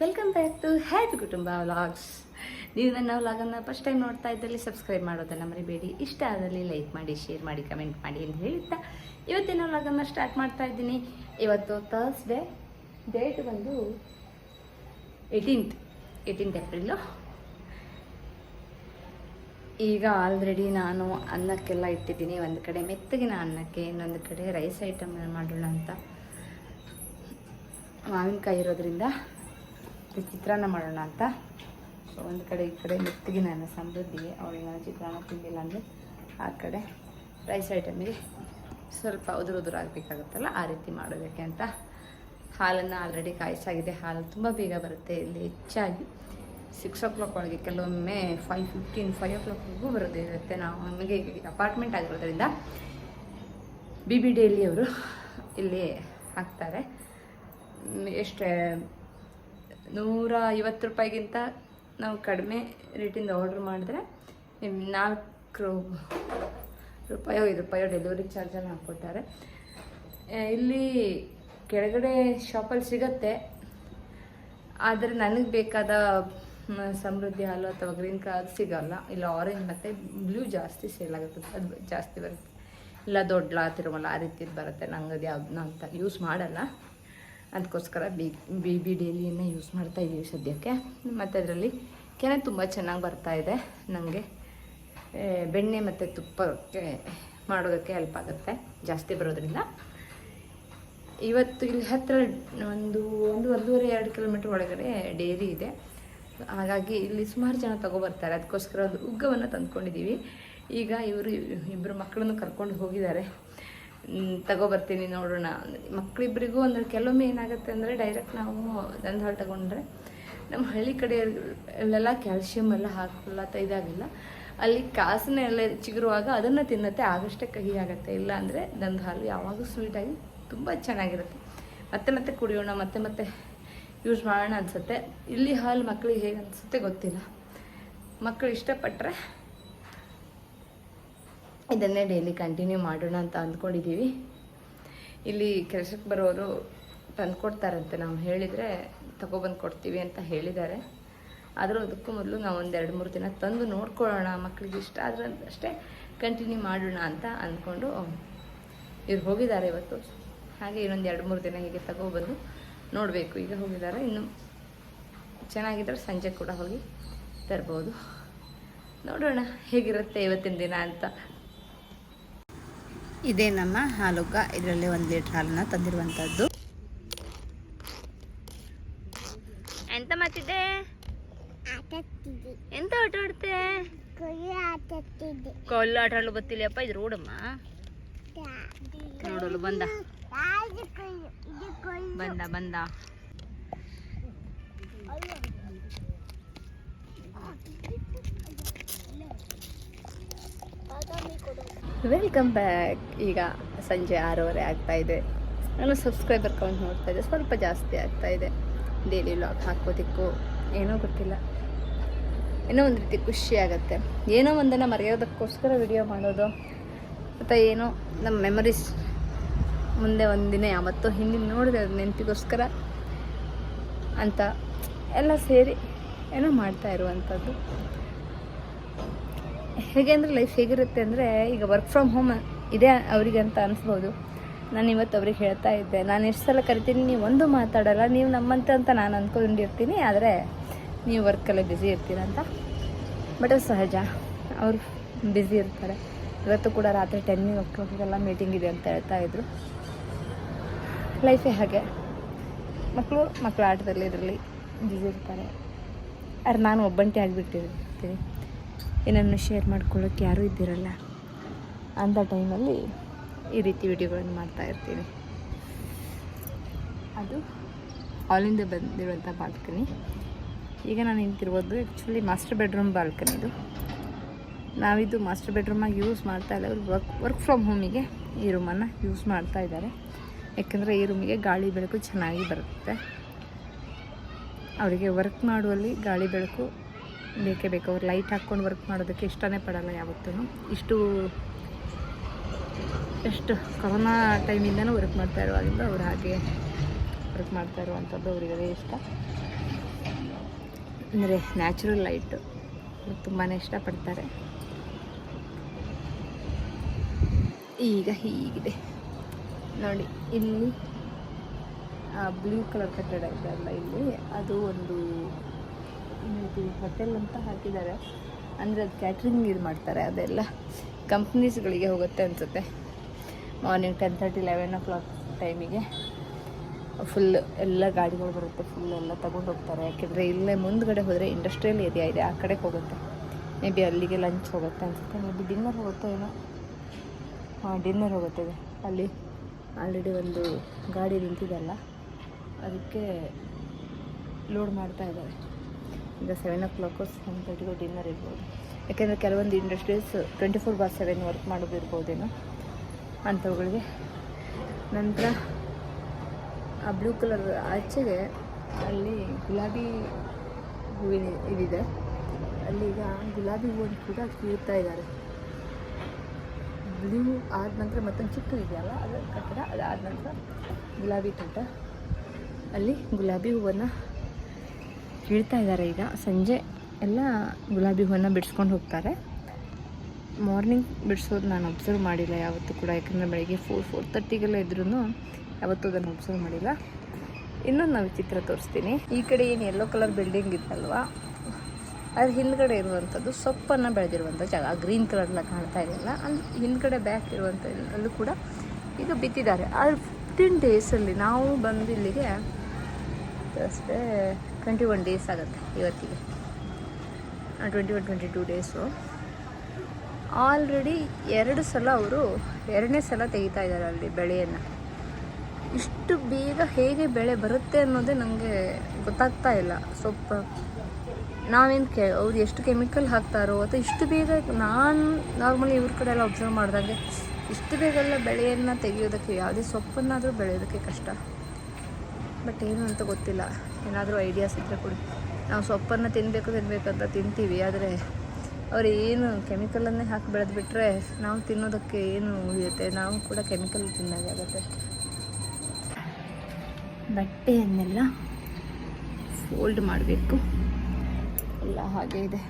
Welcome back to happy Kutumba vlogs ನೀವು ನನ್ನ ವ್ಲಾಗನ್ನು first time ನೋಡ್ತಾ ಇದ್ದಲ್ಲಿ ಸಬ್ಸ್ಕ್ರೈಬ್ ಮಾಡೋದನ್ನು ಮರಿಬೇಡಿ. ಇಷ್ಟ ಆದಲ್ಲಿ ಲೈಕ್ ಮಾಡಿ ಶೇರ್ ಮಾಡಿ ಕಮೆಂಟ್ ಮಾಡಿ ಅಂತ ಹೇಳ್ತಾ ಇವತ್ತಿನ ವ್ಲಾಗನ್ನು ಸ್ಟಾರ್ಟ್ ಮಾಡ್ತಾ ಇದ್ದೀನಿ. ಇವತ್ತು ಥರ್ಸ್ಡೇ ಡೇಟ್ ಬಂದು ಏಯ್ಟೀನ್ತ್ ಏಯ್ಟೀನ್ತ್ ಏಪ್ರಿಲು ಈಗ ಆಲ್ರೆಡಿ ನಾನು ಅನ್ನಕ್ಕೆಲ್ಲ ಇಟ್ಟಿದ್ದೀನಿ. ಒಂದು ಕಡೆ ಮೆತ್ತಗಿನ ಅನ್ನಕ್ಕೆ, ಇನ್ನೊಂದು ಕಡೆ ರೈಸ್ ಐಟಮ್ ಮಾಡೋಣ ಅಂತ ಮಾವಿನಕಾಯಿ ಇರೋದ್ರಿಂದ. ಚಿತ್ರಾನ್ನ ಮಾಡೋಣ ಅಂತ. ಸೊ ಒಂದು ಕಡೆ ಈ ಕಡೆ ಮೆತ್ತಿಗೆ ನಾನು ಸಮೃದ್ಧಿಗೆ ಅವಳಿಗೆ ನಾನು ಚಿತ್ರಾನ್ನ ತಿಂದಿಲ್ಲ ಅಂದರೆ ಆ ಕಡೆ ರೈಸ್ ಐಟಮಿಗೆ ಸ್ವಲ್ಪ ಉದುರು ಆಗಬೇಕಾಗುತ್ತಲ್ಲ, ಆ ರೀತಿ ಮಾಡೋದಕ್ಕೆ ಅಂತ. ಹಾಲನ್ನು ಆಲ್ರೆಡಿ ಕಾಯಿಸಾಗಿದೆ. ಹಾಲು ತುಂಬ ಬೇಗ ಬರುತ್ತೆ. ಇಲ್ಲಿ ಹೆಚ್ಚಾಗಿ ಸಿಕ್ಸ್ ಓ ಕ್ಲಾಕ್ ಒಳಗೆ ಕೆಲವೊಮ್ಮೆ ಫೈವ್ ಫಿಫ್ಟೀನ್ ಫೈವ್ ಓ ಕ್ಲಾಕ್ವರೆಗೂ ಬರೋದೇ ಇರುತ್ತೆ ನಾವು ನಮಗೆ ಅಪಾರ್ಟ್ಮೆಂಟ್ ಆಗಿರೋದ್ರಿಂದ ಬಿ ಬಿ ಡೇಲಿ ಅವರು ಇಲ್ಲಿ ಹಾಕ್ತಾರೆ. ಎಷ್ಟು ನೂರ ಐವತ್ತು ರೂಪಾಯಿಗಿಂತ ನಾವು ಕಡಿಮೆ ರೇಟಿಂದ ಆರ್ಡ್ರ್ ಮಾಡಿದ್ರೆ ನಾಲ್ಕು ರೂಪಾಯೋ, ಐದು ರೂಪಾಯೋ ಡೆಲಿವರಿ ಚಾರ್ಜನ್ನು ಹಾಕ್ಕೊಡ್ತಾರೆ. ಇಲ್ಲಿ ಕೆಳಗಡೆ ಶಾಪಲ್ಲಿ ಸಿಗತ್ತೆ. ಆದರೆ ನನಗೆ ಬೇಕಾದ ಸಮೃದ್ಧಿ ಹಾಲು ಅಥವಾ ಗ್ರೀನ್ ಕಲರ್ ಸಿಗಲ್ಲ. ಇಲ್ಲ ಆರೆಂಜ್ ಮತ್ತು ಬ್ಲೂ ಜಾಸ್ತಿ ಸೇಲ್ ಆಗುತ್ತೆ. ಅದು ಜಾಸ್ತಿ ಬರುತ್ತೆ. ಇಲ್ಲ ದೊಡ್ಡ ತಿರುಮಲ ಆ ರೀತಿದು ಬರುತ್ತೆ. ನಂಗೆ ಅದು ಯಾವ್ದು ಅಂತ ಯೂಸ್ ಮಾಡಲ್ಲ. ಅದಕ್ಕೋಸ್ಕರ ಬಿ ಬಿ ಬಿ ಡೈಲಿಯನ್ನೇ ಯೂಸ್ ಮಾಡ್ತಾ ಇದ್ದೀವಿ ಸದ್ಯಕ್ಕೆ. ಮತ್ತು ಅದರಲ್ಲಿ ಕೆನೆ ತುಂಬ ಚೆನ್ನಾಗಿ ಬರ್ತಾ ಇದೆ. ನನಗೆ ಬೆಣ್ಣೆ ಮತ್ತು ತುಪ್ಪಕ್ಕೆ ಮಾಡೋದಕ್ಕೆ ಹೆಲ್ಪ್ ಆಗುತ್ತೆ, ಜಾಸ್ತಿ ಬರೋದ್ರಿಂದ. ಇವತ್ತು ಇಲ್ಲಿ ಹತ್ತಿರ ಒಂದು ಒಂದು ಒಂದೂವರೆ, ಎರಡು ಕಿಲೋಮೀಟ್ರ್ ಒಳಗಡೆ ಡೇರಿ ಇದೆ. ಹಾಗಾಗಿ ಇಲ್ಲಿ ಸುಮಾರು ಜನ ತಗೊಬರ್ತಾರೆ ಅದಕ್ಕೋಸ್ಕರ ಒಂದು ಉಗ್ಗವನ್ನು ತಂದ್ಕೊಂಡಿದ್ದೀವಿ. ಈಗ ಇವರು ಇಬ್ಬರು ಮಕ್ಕಳನ್ನು ಕರ್ಕೊಂಡು ಹೋಗಿದ್ದಾರೆ. ತಗೊಬರ್ತೀನಿ ನೋಡೋಣ ಮಕ್ಕಳಿಬ್ಬರಿಗೂ ಅಂದರೆ ಕೆಲವೊಮ್ಮೆ ಏನಾಗುತ್ತೆ ಅಂದರೆ ಡೈರೆಕ್ಟ್ ನಾವು ದಂದು ಹಾಲು ತಗೊಂಡ್ರೆ ನಮ್ಮ ಹಳ್ಳಿ ಕಡೆ ಅಲ್ಲೆಲ್ಲ ಕ್ಯಾಲ್ಶಿಯಂ ಎಲ್ಲ ಹಾಕಲ್ಲ, ಇದಾಗಲ್ಲ. ಅಲ್ಲಿ ಕಾಸನ್ನೆಲ್ಲ ಚಿಗುರುವಾಗ ಅದನ್ನು ತಿನ್ನತ್ತೆ, ಆಗಷ್ಟೇ ಕಹಿ ಆಗುತ್ತೆ. ಇಲ್ಲ ಅಂದರೆ ದಂದು ಹಾಲು ಸ್ವೀಟಾಗಿ ತುಂಬ ಚೆನ್ನಾಗಿರುತ್ತೆ. ಮತ್ತೆ ಮತ್ತೆ ಕುಡಿಯೋಣ, ಮತ್ತೆ ಮತ್ತೆ ಯೂಸ್ ಮಾಡೋಣ ಅನಿಸುತ್ತೆ. ಇಲ್ಲಿ ಹಾಲು ಮಕ್ಕಳಿಗೆ ಹೇಗೆ ಅನಿಸುತ್ತೆ ಗೊತ್ತಿಲ್ಲ. ಮಕ್ಕಳು ಇಷ್ಟಪಟ್ಟರೆ ಇದನ್ನೇ ಡೈಲಿ ಕಂಟಿನ್ಯೂ ಮಾಡೋಣ ಅಂತ ಅಂದ್ಕೊಂಡಿದ್ದೀವಿ ಇಲ್ಲಿ ಕೆಲಸಕ್ಕೆ ಬರೋರು ತಂದ್ಕೊಡ್ತಾರಂತೆ ನಾವು ಹೇಳಿದರೆ ತಗೊಬಂದು ಕೊಡ್ತೀವಿ ಅಂತ ಹೇಳಿದ್ದಾರೆ. ಆದರೂ ಅದಕ್ಕೂ ಮೊದಲು ನಾವು ಒಂದು ಎರಡು ಮೂರು ದಿನ ತಂದು ನೋಡ್ಕೊಳ್ಳೋಣ ಮಕ್ಕಳಿಗೆ ಇಷ್ಟ ಆದರೆ ಅಷ್ಟೇ ಕಂಟಿನ್ಯೂ ಮಾಡೋಣ ಅಂತ ಅಂದ್ಕೊಂಡು ಇವ್ರು ಹೋಗಿದ್ದಾರೆ ಇವತ್ತು. ಹಾಗೆ ಇನ್ನೊಂದು ಎರಡು ಮೂರು ದಿನ ಹೀಗೆ ತಗೊಬಂದು ನೋಡಬೇಕು. ಈಗ ಹೋಗಿದ್ದಾರೆ, ಇನ್ನು ಚೆನ್ನಾಗಿದ್ದರೆ ಸಂಜೆ ಕೂಡ ಹೋಗಿ ತರ್ಬೋದು. ನೋಡೋಣ ಹೇಗಿರುತ್ತೆ ಇವತ್ತಿನ ದಿನ ಅಂತ. ಇದೇ ನಮ್ಮ ಹಾಲುಗ್ಗ ಇದರಲ್ಲಿ ಒಂದು ಲೀಟ್ರ್ ಹಾಲನ್ನು ತಂದಿರುವಂಥದ್ದು ಎಂತ ಮಾಡ್ತಿದ್ದೆ ಆಟತ್ತಿದ್ದೆ ಎಂತ ಆಟ ಆಡ್ತೆ? ಕಲ್ಲು ಆಟ ಆಡಲು ಗೊತ್ತಿಲ್ಲಪ್ಪ ಇದು ರೋಡಮ್ಮ. ನೋಡಲು ಬಂದ. ಬಂದ ಬಂದ. ವೆಲ್ಕಮ್ ಬ್ಯಾಕ್ ಈಗ ಸಂಜೆ ಆರೂವರೆ ಆಗ್ತಾ ಇದೆ. ನಾನು ಸಬ್ಸ್ಕ್ರೈಬರ್ ಕೌಂಟ್ ನೋಡ್ತಾ ಇದ್ದೆ ಸ್ವಲ್ಪ ಜಾಸ್ತಿ ಆಗ್ತಾ ಇದೆ. ಡೈಲಿ ವ್ಲಾಗ್ ಹಾಕೋದಿಕ್ಕು ಏನೋ ಗೊತ್ತಿಲ್ಲ. ಏನೋ ಒಂದು ರೀತಿ ಖುಷಿ ಆಗುತ್ತೆ. ಏನೋ ಒಂದನ್ನು ಮರೆಯೋದಕ್ಕೋಸ್ಕರ ವಿಡಿಯೋ ಮಾಡೋದು ಮತ್ತು ಏನೋ ನಮ್ಮ ಮೆಮರೀಸ್ ಮುಂದೆ ಒಂದಿನ ಯಾವತ್ತೋ ಹಿಂದಿನ ನೋಡಿದೆ ನೆನಪಿಗೋಸ್ಕರ ಅಂತ ಎಲ್ಲ ಸೇರಿ ಏನೋ ಮಾಡ್ತಾ ಇರುವಂಥದ್ದು ಹೇಗೆ ಅಂದರೆ ಲೈಫ್ ಹೇಗಿರುತ್ತೆ ಅಂದರೆ ಈಗ ವರ್ಕ್ ಫ್ರಮ್ ಹೋಮ್ ಇದೆ ಅವರಿಗೆ ಅಂತ ಅನಿಸ್ಬೋದು. ನಾನು ಇವತ್ತು ಅವ್ರಿಗೆ ಹೇಳ್ತಾ ಇದ್ದೆ. ನಾನು ಎಷ್ಟು ಸಲ ಕರಿತೀನಿ, ನೀವು ಒಂದು ಮಾತಾಡಲ್ಲ, ನೀವು ನಮ್ಮಂತೆ ಅಂತ ನಾನು ಅಂದ್ಕೊಂಡಿರ್ತೀನಿ ಆದರೆ ನೀವು ವರ್ಕಲ್ಲೇ ಬ್ಯುಸಿ ಇರ್ತೀರ ಅಂತ. ಬಟ್ ಅದು ಸಹಜ. ಅವರು ಬ್ಯುಸಿ ಇರ್ತಾರೆ. ಇವತ್ತು ಕೂಡ ರಾತ್ರಿ ಟೆನ್ ಓ ಮೀಟಿಂಗ್ ಇದೆ ಅಂತ ಹೇಳ್ತಾ ಇದ್ರು. ಲೈಫೇ ಹಾಗೆ. ಮಕ್ಕಳು ಮಕ್ಕಳ ಆಟದಲ್ಲಿ ಇದರಲ್ಲಿ ಬ್ಯುಸಿ ಇರ್ತಾರೆ. ಆದ್ರೆ ನಾನು ಒಬ್ಬಂಟಿ ಆಗಿಬಿಟ್ಟಿರ್ತೀನಿ. ಏನನ್ನು ಶೇರ್ ಮಾಡ್ಕೊಳ್ಳೋಕ್ಕೆ ಯಾರೂ ಇದ್ದಿರಲ್ಲ. ಅಂಥ ಟೈಮಲ್ಲಿ ಈ ರೀತಿ ವಿಡಿಯೋಗಳನ್ನು ಮಾಡ್ತಾ ಇರ್ತೀನಿ. ಅದು ಹಾಲಿಂದ ಬಂದಿರುವಂಥ ಬಾಲ್ಕನಿ ಈಗ ನಾನು ನಿಂತಿರ್ಬೋದು ಆ್ಯಕ್ಚುಲಿ ಮಾಸ್ಟರ್ ಬೆಡ್ರೂಮ್ ಬಾಲ್ಕನಿ ಇದು. ನಾವಿದು ಮಾಸ್ಟರ್ ಬೆಡ್ರೂಮಾಗಿ ಯೂಸ್ ಮಾಡ್ತಾ ಇಲ್ಲ. ಅವರು ವರ್ಕ್ ವರ್ಕ್ ಫ್ರಮ್ ಹೋಮಿಗೆ ಈ ರೂಮನ್ನು ಯೂಸ್ ಮಾಡ್ತಾ ಇದ್ದಾರೆ. ಯಾಕೆಂದರೆ ಈ ರೂಮಿಗೆ ಗಾಳಿ ಬೆಳಕು ಚೆನ್ನಾಗಿ ಬರುತ್ತೆ. ಅವರಿಗೆ ವರ್ಕ್ ಮಾಡುವಲ್ಲಿ ಗಾಳಿ ಬೆಳಕು ಬೇಕೇ ಬೇಕು. ಅವ್ರು ಲೈಟ್ ಹಾಕ್ಕೊಂಡು ವರ್ಕ್ ಮಾಡೋದಕ್ಕೆ ಇಷ್ಟನೇ ಪಡಲ್ಲ ಯಾವತ್ತೂ. ಇಷ್ಟು, ಎಷ್ಟು ಕೊರೋನಾ ಟೈಮಿಂದನೂ ವರ್ಕ್ ಮಾಡ್ತಾ ಇರುವಾಗಿಂದ ಅವ್ರು ಹಾಗೆ ವರ್ಕ್ ಮಾಡ್ತಾ ಇರುವಂಥದ್ದು ಅವ್ರಿಗೆ ಇಷ್ಟ. ಅಂದರೆ ನ್ಯಾಚುರಲ್ ಲೈಟು ತುಂಬಾ ಇಷ್ಟಪಡ್ತಾರೆ. ಈಗ ಹೀಗಿದೆ. ನೋಡಿ, ಇಲ್ಲಿ ಬ್ಲೂ ಕಲರ್ ಕಟ್ಟಡ ಇದೆಯಲ್ಲ ಇಲ್ಲಿ. ಅದು ಒಂದು ಹೋಟೆಲ್ ಅಂತ ಹಾಕಿದ್ದಾರೆ. ಅಂದರೆ ಅದು ಕ್ಯಾಟ್ರಿಂಗ್ ಇದು ಮಾಡ್ತಾರೆ, ಅದೆಲ್ಲ ಕಂಪ್ನೀಸ್ಗಳಿಗೆ ಹೋಗುತ್ತೆ ಅನಿಸುತ್ತೆ. Morning ten thirty eleven o'clock ಟೈಮಿಗೆ ಫುಲ್ ಎಲ್ಲ ಗಾಡಿಗಳು ಬರುತ್ತೆ ಫುಲ್ ಎಲ್ಲ ತಗೊಂಡು ಹೋಗ್ತಾರೆ. ಯಾಕೆಂದರೆ ಇಲ್ಲೇ ಮುಂದ್ಗಡೆ ಹೋದರೆ ಇಂಡಸ್ಟ್ರಿಯಲ್ ಏರಿಯಾ ಇದೆ, ಆ ಕಡೆಗೆ ಹೋಗುತ್ತೆ. ಮೇ ಬಿ ಅಲ್ಲಿಗೆ ಲಂಚ್ ಹೋಗುತ್ತೆ ಅನಿಸುತ್ತೆ ಮೇ ಬಿ ಡಿನ್ನರ್ ಹೋಗುತ್ತೆ ಏನೋ. ಹಾಂ ಡಿನ್ನರ್ ಹೋಗುತ್ತೆ ಇದು. ಅಲ್ಲಿ ಆಲ್ರೆಡಿ ಒಂದು ಗಾಡಿ ನಿಂತಿದೆಯಲ್ಲ ಅದಕ್ಕೆ ಲೋಡ್ ಮಾಡ್ತಾ ಇದ್ದಾರೆ. ಈಗ ಸೆವೆನ್ ಓ ಕ್ಲಾಕು ಸೆವೆನ್ ತರ್ಟಿಗೂ ಡಿನ್ನರ್ ಇರ್ಬೋದು. ಯಾಕೆಂದರೆ ಕೆಲವೊಂದು industries twenty four by seven work ಮಾಡೋದು ಇರ್ಬೋದೇನೋ ಅಂಥವುಗಳಿಗೆ. ನಂತರ ಆ ಬ್ಲೂ ಕಲರ್ ಆಚೆಗೆ ಅಲ್ಲಿ ಗುಲಾಬಿ ಹೂವಿನ ಇದಿದೆ. ಅಲ್ಲಿ ಈಗ ಗುಲಾಬಿ ಹೂವನ್ನು ಕೂಡ ಕೀಳ್ತಾ ಇದ್ದಾರೆ. ಬ್ಲೂ ಆದ ನಂತರ ಮತ್ತೊಂದು ಚಿಕ್ಕ ಇದೆಯಲ್ಲ ಅದರ ಕಟ್ಟಡ, ಅದಾದ ನಂತರ ಗುಲಾಬಿ ತೋಟ. ಅಲ್ಲಿ ಗುಲಾಬಿ ಹೂವನ್ನು ಕೀಳ್ತಾ ಇದ್ದಾರೆ ಈಗ. ಸಂಜೆ ಎಲ್ಲ ಗುಲಾಬಿ ಹೂವನ್ನು ಬಿಡಿಸ್ಕೊಂಡು ಹೋಗ್ತಾರೆ. ಮಾರ್ನಿಂಗ್ ಬಿಡಿಸೋದು ನಾನು ಅಬ್ಸರ್ವ್ ಮಾಡಿಲ್ಲ ಯಾವತ್ತೂ ಕೂಡ, ಯಾಕಂದರೆ ಬೆಳಗ್ಗೆ ಫೋರ್ ಫೋರ್ ತರ್ಟಿಗೆಲ್ಲ ಇದ್ರೂ ಯಾವತ್ತೂ ಅದನ್ನು ಅಬ್ಸರ್ವ್ ಮಾಡಿಲ್ಲ. ಇನ್ನೊಂದು ನಾವು ಚಿತ್ರ ತೋರಿಸ್ತೀನಿ. ಈ ಕಡೆ ಏನು ಯೆಲ್ಲೋ ಕಲರ್ ಬಿಲ್ಡಿಂಗ್ ಇತ್ತಲ್ವಾ? ಅದ್ರ ಹಿಂದ್ಗಡೆ ಇರುವಂಥದ್ದು ಸೊಪ್ಪನ್ನು ಬೆಳೆದಿರುವಂಥ ಜಾಗ. ಗ್ರೀನ್ ಕಲರ್ನ ಕಾಣ್ತಾ ಇದೆಯಲ್ಲ ಅಲ್ಲಿ ಹಿಂದ್ಗಡೆ ಬ್ಯಾಕ್ ಇರುವಂಥ ಅಲ್ಲೂ ಕೂಡ ಈಗ ಬಿತ್ತಿದ್ದಾರೆ. ಆದ್ರೆ ಫಿಫ್ಟೀನ್ ಡೇಸಲ್ಲಿ ನಾವು ಬಂದು ಇಲ್ಲಿಗೆ ಅಷ್ಟೇ ಟ್ವೆಂಟಿ ಒನ್ ಡೇಸ್ ಆಗುತ್ತೆ ಇವತ್ತಿಗೆ. Twenty one twenty two days already ಎರಡು ಸಲ ಅವರು ಎರಡನೇ ಸಲ ತೆಗಿತಾ ಇದ್ದಾರೆ ಅಲ್ಲಿ ಬೆಳೆಯನ್ನು. ಇಷ್ಟು ಬೇಗ ಹೇಗೆ ಬೆಳೆ ಬರುತ್ತೆ ಅನ್ನೋದೇ ನನಗೆ ಗೊತ್ತಾಗ್ತಾ ಇಲ್ಲ. ಸೊಪ್ಪು ನಾವೇನು ಕೆ, ಅವ್ರು ಎಷ್ಟು ಕೆಮಿಕಲ್ ಹಾಕ್ತಾರೋ ಅಥವಾ ಇಷ್ಟು ಬೇಗ ನಾನು ನಾರ್ಮಲಿ ಇವ್ರ ಕಡೆ ಎಲ್ಲ ಅಬ್ಸರ್ವ್ ಮಾಡಿದಾಗೆ ಇಷ್ಟು ಬೇಗ ಎಲ್ಲ ಬೆಳೆಯನ್ನು ತೆಗೆಯೋದಕ್ಕೆ ಯಾವುದೇ ಸೊಪ್ಪನ್ನಾದರೂ ಬೆಳೆಯೋದಕ್ಕೆ ಕಷ್ಟ. ಬಟ್ ಏನು ಅಂತ ಗೊತ್ತಿಲ್ಲ. ಏನಾದರೂ ಐಡಿಯಾಸ್ ಇದ್ದರೆ ಕೊಡಿ. ನಾವು ಸೊಪ್ಪನ್ನು ತಿನ್ನಬೇಕು ತಿನ್ನಬೇಕಂತ ತಿಂತೀವಿ. ಆದರೆ ಅವ್ರು ಏನು ಕೆಮಿಕಲನ್ನೇ ಹಾಕಿ ಬೆಳೆದ್ಬಿಟ್ರೆ ನಾವು ತಿನ್ನೋದಕ್ಕೆ ಏನು ಉಳಿಯುತ್ತೆ? ನಾವು ಕೂಡ ಕೆಮಿಕಲ್ ತಿನ್ನೋದಾಗತ್ತೆ ಬಟ್ಟೆಯನ್ನೆಲ್ಲ ಫೋಲ್ಡ್ ಮಾಡಬೇಕು. ಎಲ್ಲ ಹಾಗೆ ಇದೆ.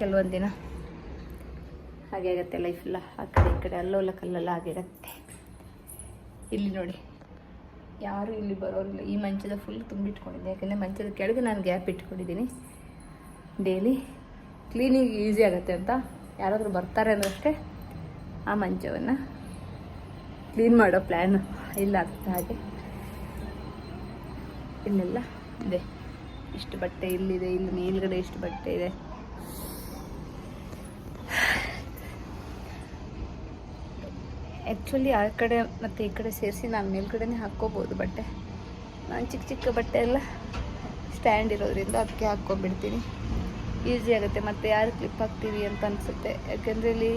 ಕೆಲವೊಂದು ದಿನ ಹಾಗೆ ಆಗುತ್ತೆ ಲೈಫ್ ಎಲ್ಲ. ಆ ಕಡೆ, ಈ ಕಡೆ ಅಲ್ಲೋಲ ಕಲ್ಲೆಲ್ಲ ಆಗಿರುತ್ತೆ ಇಲ್ಲಿ ನೋಡಿ. ಯಾರು ಇಲ್ಲಿ ಬರೋರಿಲ್ಲ. ಈ ಮಂಚದ ಫುಲ್ ತುಂಬಿಟ್ಕೊಂಡಿದ್ದೆ. ಯಾಕಂದರೆ ಮಂಚದ ಕೆಳಗೆ ನಾನು ಗ್ಯಾಪ್ ಇಟ್ಕೊಂಡಿದ್ದೀನಿ. ಡೈಲಿ ಕ್ಲೀನಿಂಗ್ ಈಸಿ ಆಗುತ್ತೆ ಅಂತ ಯಾರಾದರೂ ಬರ್ತಾರೆ ಅಂದ್ರೆ ಆ ಮಂಚವನ್ನು ಕ್ಲೀನ್ ಮಾಡೋ ಪ್ಲ್ಯಾನ್ ಇಲ್ಲ ಆಗುತ್ತೆ ಹಾಗೆ. ಇಲ್ಲೆಲ್ಲ ಇದೆ. ಇಷ್ಟು ಬಟ್ಟೆ ಇಲ್ಲಿದೆ, ಇಲ್ಲಿ ಮೇಲ್ಗಡೆ ಇಷ್ಟು ಬಟ್ಟೆ ಇದೆ. ಆ್ಯಕ್ಚುಲಿ ಆ ಕಡೆ ಮತ್ತು ಈ ಕಡೆ ಸೇರಿಸಿ ನಾನು ಮೇಲ್ಗಡೆನೇ ಹಾಕ್ಕೋಬೋದು ಬಟ್ಟೆ. ನಾನು ಚಿಕ್ಕ ಚಿಕ್ಕ ಬಟ್ಟೆ ಎಲ್ಲ ಸ್ಟ್ಯಾಂಡ್ ಇರೋದ್ರಿಂದ ಅದಕ್ಕೆ ಹಾಕ್ಕೊಂಡ್ಬಿಡ್ತೀನಿ. ಈಸಿ ಆಗುತ್ತೆ. ಮತ್ತು ಯಾರು ಕ್ಲಿಪ್ ಹಾಕ್ತೀವಿ ಅಂತ ಅನಿಸುತ್ತೆ. ಯಾಕೆಂದರೆ ಇಲ್ಲಿ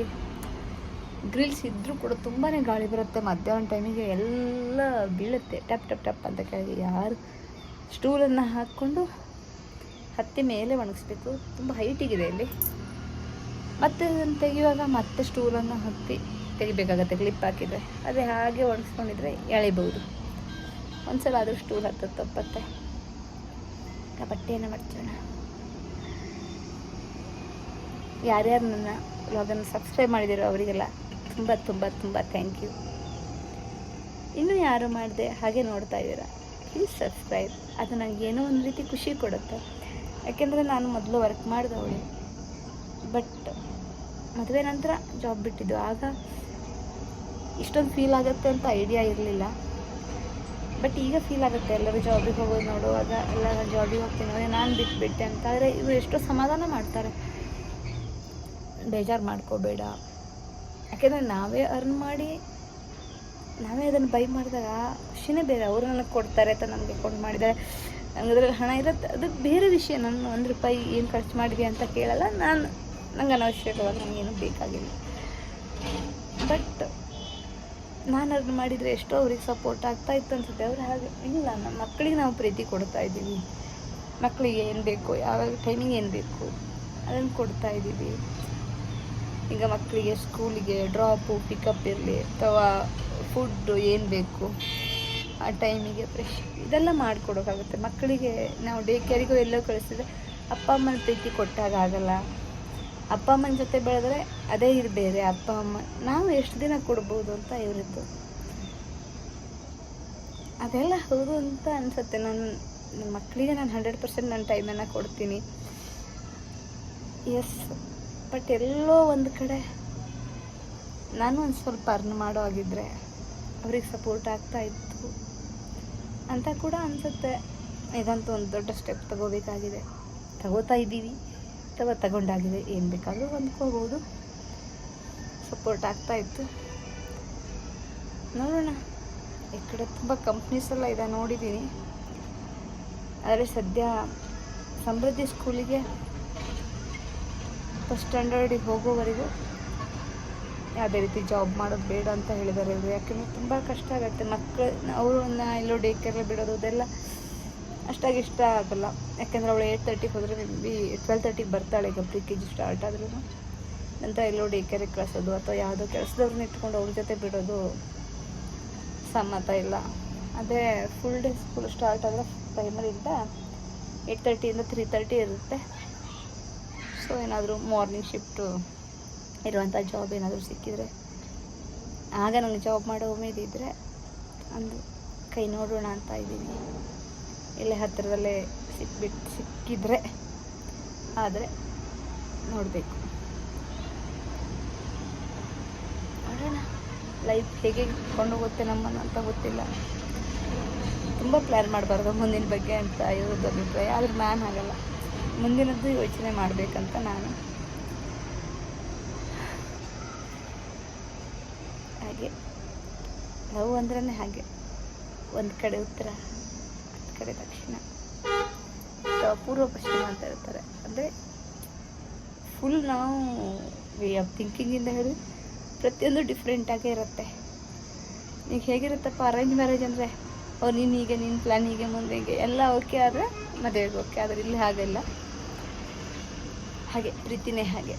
ಗ್ರಿಲ್ಸ್ ಇದ್ದರೂ ಕೂಡ ತುಂಬಾ ಗಾಳಿ ಬರುತ್ತೆ. ಮಧ್ಯಾಹ್ನ ಟೈಮಿಗೆ ಎಲ್ಲ ಬೀಳುತ್ತೆ. ಟಪ್ ಟಪ್ ಟಪ್ ಅಂತ ಕೆಳಗೆ ಯಾರು ಸ್ಟೂಲನ್ನು ಹಾಕ್ಕೊಂಡು ಹತ್ತಿ ಮೇಲೆ ಒಣಗಿಸ್ಬೇಕು. ತುಂಬ ಹೈಟಿಗಿದೆ ಇಲ್ಲಿ. ಮತ್ತೆ ತೆಗೆಯುವಾಗ ಮತ್ತೆ ಸ್ಟೂಲನ್ನು ಹತ್ತಿ ತೆಗಿಬೇಕಾಗತ್ತೆ ಕ್ಲಿಪ್ ಹಾಕಿದರೆ. ಅದೇ ಹಾಗೆ ಒಣಗಿಸ್ಕೊಂಡಿದ್ರೆ ಎಳಿಬೋದು ಒಂದ್ಸಲ ಆದರೂ ಸ್ಟೂಲ್ ಹತ್ತತ್ತು ತಪ್ಪತ್ತೆ. ಆ ಬಟ್ಟೆಯನ್ನು ಮಡ್ಚೋಣ ಯಾರ್ಯಾರು ನನ್ನ ವ್ಲಾಗನ್ನು ಸಬ್ಸ್ಕ್ರೈಬ್ ಮಾಡಿದಿರೋ ಅವರಿಗೆಲ್ಲ ತುಂಬ ತುಂಬ ತುಂಬ ಥ್ಯಾಂಕ್ ಯು ಇನ್ನೂ ಯಾರು ಮಾಡಿದೆ ಹಾಗೆ ನೋಡ್ತಾ ಇದ್ದೀರಾ ಪ್ಲೀಸ್ ಸಬ್ಸ್ಕ್ರೈಬ್ ಅದು ನನಗೆ ಏನೋ ಒಂದು ರೀತಿ ಖುಷಿ ಕೊಡುತ್ತೆ. ಯಾಕೆಂದರೆ ನಾನು ಮೊದಲು ವರ್ಕ್ ಮಾಡಿದವಳು. ಬಟ್ ಮದುವೆ ನಂತರ ಜಾಬ್ ಬಿಟ್ಟಿದ್ದು. ಆಗ ಇಷ್ಟೊಂದು ಫೀಲ್ ಆಗುತ್ತೆ ಅಂತ ಐಡಿಯಾ ಇರಲಿಲ್ಲ. ಬಟ್ ಈಗ ಫೀಲ್ ಆಗುತ್ತೆ. ಎಲ್ಲರೂ ಜಾಬಿಗೆ ಹೋಗೋದು ನೋಡುವಾಗ ಎಲ್ಲ ಜಾಬಿಗೆ ಹೋಗ್ತೀನಿ ನಾನು ಬಿಟ್ಬಿಟ್ಟೆ ಅಂತ ಆದರೆ ಇವರು ಎಷ್ಟೋ ಸಮಾಧಾನ ಮಾಡ್ತಾರೆ. ಬೇಜಾರು ಮಾಡ್ಕೋಬೇಡ. ಯಾಕೆಂದರೆ ನಾವೇ ಅರ್ನ್ ಮಾಡಿ, ನಾವೇ ಅದನ್ನು ಬೈ ಮಾಡಿದಾಗ ಖುಷಿನೇ ಬೇರೆ. ಅವರು ನನಗೆ ಕೊಡ್ತಾರೆ ಅಂತ ನನಗೆ ಕೊಂಡು ಮಾಡಿದ್ದಾರೆ ನನಗೆ ಅದ್ರಲ್ಲಿ ಹಣ ಇರುತ್ತೆ. ಅದು ಬೇರೆ ವಿಷಯ. ನಾನು ಒಂದು ರೂಪಾಯಿ ಏನು ಖರ್ಚು ಮಾಡಿದೆ ಅಂತ ಕೇಳಲ್ಲ. ನಾನು ನಂಗೆ ಅನವಶ್ಯಕವಾಗಿ ನನಗೇನು ಬೇಕಾಗಿಲ್ಲ. ಬಟ್ ನಾನು ಅದನ್ನ ಮಾಡಿದರೆ ಎಷ್ಟೋ ಅವ್ರಿಗೆ ಸಪೋರ್ಟ್ ಆಗ್ತಾ ಇತ್ತು ಅನ್ಸುತ್ತೆ. ಅವ್ರು ಹಾಗೆ, ಇಲ್ಲ ನಮ್ಮ ಮಕ್ಕಳಿಗೆ ನಾವು ಪ್ರೀತಿ ಕೊಡ್ತಾ ಇದ್ದೀವಿ. ಮಕ್ಕಳಿಗೆ ಏನು ಬೇಕು, ಯಾವಾಗ ಟೈಮಿಂಗ್ ಏನು ಬೇಕು ಅದನ್ನು ಕೊಡ್ತಾ ಇದ್ದೀವಿ. ಈಗ ಮಕ್ಕಳಿಗೆ ಸ್ಕೂಲಿಗೆ ಡ್ರಾಪು ಪಿಕಪ್ ಇರಲಿ, ಅಥವಾ ಫುಡ್ಡು ಏನು ಬೇಕು, ಆ ಟೈಮಿಗೆ ಫ್ರೆಶ್ ಇದೆಲ್ಲ ಮಾಡಿಕೊಡೋಕ್ಕಾಗುತ್ತೆ ಮಕ್ಕಳಿಗೆ ನಾವು ಡೇ ಕೇರಿಗೂ ಎಲ್ಲೋ ಕಳಿಸಿದ್ರೆ, ಅಪ್ಪ ಅಮ್ಮನ ಪ್ರೀತಿ ಕೊಟ್ಟಾಗ ಆಗಲ್ಲ. ಅಪ್ಪ ಅಮ್ಮನ ಜೊತೆ ಬೆಳೆದ್ರೆ ಅದೇ ಇದು ಅಪ್ಪ, ಅಮ್ಮ, ನಾವು ಎಷ್ಟು ದಿನ ಕೊಡ್ಬೋದು ಅಂತ ಇವರಿತ್ತು. ಅದೆಲ್ಲ ಹೌದು ಅಂತ ಅನಿಸುತ್ತೆ. ನಾನು, ನನ್ನ ಮಕ್ಕಳಿಗೆ ನಾನು ಹಂಡ್ರೆಡ್ ಪರ್ಸೆಂಟ್ ನನ್ನ ಟೈಮನ್ನು ಕೊಡ್ತೀನಿ. ಎಸ್ ಬಟ್ ಎಲ್ಲೋ ಒಂದು ಕಡೆ ನಾನು ಒಂದು ಸ್ವಲ್ಪ ಅರ್ನ್ ಮಾಡೋ ಆಗಿದ್ದರೆ ಅವ್ರಿಗೆ ಸಪೋರ್ಟ್ ಆಗ್ತಾ ಇತ್ತು ಅಂತ ಕೂಡ ಅನಿಸುತ್ತೆ. ಇದಂತೂ ಒಂದು ದೊಡ್ಡ ಸ್ಟೆಪ್ ತಗೋಬೇಕಾಗಿದೆ. ತಗೋತಾ ಇದ್ದೀವಿ. ಅಥವಾ ತಗೊಂಡಾಗಿದೆ, ಏನು ಬೇಕಾದರೂ ಹೊಂದ್ಕೋಬೋದು. ಸಪೋರ್ಟ್ ಆಗ್ತಾ ಇತ್ತು. ನೋಡೋಣ. ಈ ಕಡೆ ತುಂಬ ಕಂಪ್ನೀಸ್ ಎಲ್ಲ ಇದೆ ನೋಡಿದ್ದೀನಿ ಆದರೆ ಸದ್ಯ ಸಮೃದ್ಧಿ ಸ್ಕೂಲಿಗೆ ಫಸ್ಟ್ ಸ್ಟ್ಯಾಂಡರ್ಡಿಗೆ ಹೋಗೋವರೆಗೂ ಯಾವುದೇ ರೀತಿ ಜಾಬ್ ಮಾಡೋದು ಬೇಡ ಅಂತ ಹೇಳಿದ್ದಾರೆ ಇವರು. ಯಾಕೆಂದರೆ ತುಂಬ ಕಷ್ಟ ಆಗುತ್ತೆ. ಮಕ್ಕಳು ಅವರನ್ನ ಎಲ್ಲೋ ಡೇ ಕೇರ್ಗೆ ಬಿಡೋದು, ಅದೆಲ್ಲ ಅಷ್ಟಾಗಿ ಇಷ್ಟ ಆಗಲ್ಲ. ಯಾಕೆಂದರೆ ಅವಳು ಏಯ್ಟ್ ತರ್ಟಿಗೆ ಹೋದರೆ ಮೇ ಬಿ ಟ್ವೆಲ್ ತರ್ಟಿಗೆ ಬರ್ತಾಳೆ ಈಗ ಪ್ರಿ ಕೆ ಜಿ ಸ್ಟಾರ್ಟ್ ಆದ್ರೂ. ನಂತರ ಎಲ್ಲೋ ಡೇ ಕೆರೆ ಕಳಿಸೋದು ಅಥವಾ ಯಾವುದೋ ಕೆಲಸದವ್ರನ್ನ ಇಟ್ಕೊಂಡು ಅವ್ರ ಜೊತೆ ಬಿಡೋದು ಸಮ್ಮತ ಇಲ್ಲ. ಅದೇ ಫುಲ್ ಡೇ ಸ್ಕೂಲ್ ಸ್ಟಾರ್ಟ್ ಆದರೆ ಪ್ರೈಮರಿಯಿಂದ ಏಯ್ಟ್ ತರ್ಟಿಯಿಂದ ತ್ರೀ ತರ್ಟಿ ಇರುತ್ತೆ. ಸೊ ಏನಾದರೂ ಮಾರ್ನಿಂಗ್ ಶಿಫ್ಟು ಇರುವಂಥ ಜಾಬ್ ಏನಾದರೂ ಸಿಕ್ಕಿದರೆ. ಆಗ ನನಗೆ ಜಾಬ್ ಮಾಡೋ ಉಮೇದಿದ್ದರೆ ಅಂದು ಕೈ ನೋಡೋಣ ಅಂತ ಇದ್ದೀನಿ. ಇಲ್ಲೇ ಹತ್ತಿರದಲ್ಲೇ ಸಿಕ್ಬಿಟ್ಟು ಸಿಕ್ಕಿದ್ರೆ ಆದರೆ ನೋಡಬೇಕು. ನೋಡೋಣ. ಲೈಫ್ ಹೇಗೆ ಕೊಂಡೋಗುತ್ತೆ ನಮ್ಮನ್ನು ಅಂತ ಗೊತ್ತಿಲ್ಲ. ತುಂಬ ಪ್ಲ್ಯಾನ್ ಮಾಡಬಾರ್ದು ಮುಂದಿನ ಬಗ್ಗೆ ಅಂತ ಇರೋದು ಅಭಿಪ್ರಾಯ. ಆದರೆ ನಾನು ಆಗಲ್ಲ ಮುಂದಿನದ್ದು ಯೋಚನೆ ಮಾಡಬೇಕಂತ ನಾನು. ಹಾಗೆ. ಲವ್ ಅಂದ್ರೇ ಹಾಗೆ. ಒಂದು ಕಡೆ ಉತ್ತರ. ಕಡೆ ದಕ್ಷಿಣ. ಪೂರ್ವ ಪಶ್ಚಿಮ ಅಂತ ಹೇಳ್ತಾರೆ ಅಂದರೆ ಫುಲ್ ನಾವು ವೇ ಆಫ್ ಥಿಂಕಿಂಗಿಂದ ಹೇಳಿ ಪ್ರತಿಯೊಂದು ಡಿಫ್ರೆಂಟಾಗೇ ಇರುತ್ತೆ. ಈಗ ಹೇಗಿರುತ್ತಪ್ಪ ಅರೇಂಜ್ ಮ್ಯಾರೇಜ್ ಅಂದರೆ ಅವ್ರು ನೀನು ಹೀಗೆ ನಿನ್ನ ಪ್ಲ್ಯಾನ್ ಹೀಗೆ, ಮುಂದೆ ಹೀಗೆ, ಎಲ್ಲ ಓಕೆ ಆದರೆ ಮದುವೆಗೆ ಓಕೆ ಆದರೆ ಇಲ್ಲಿ ಹಾಗೆಲ್ಲ. ಹಾಗೆ, ಪ್ರೀತಿನೇ ಹಾಗೆ.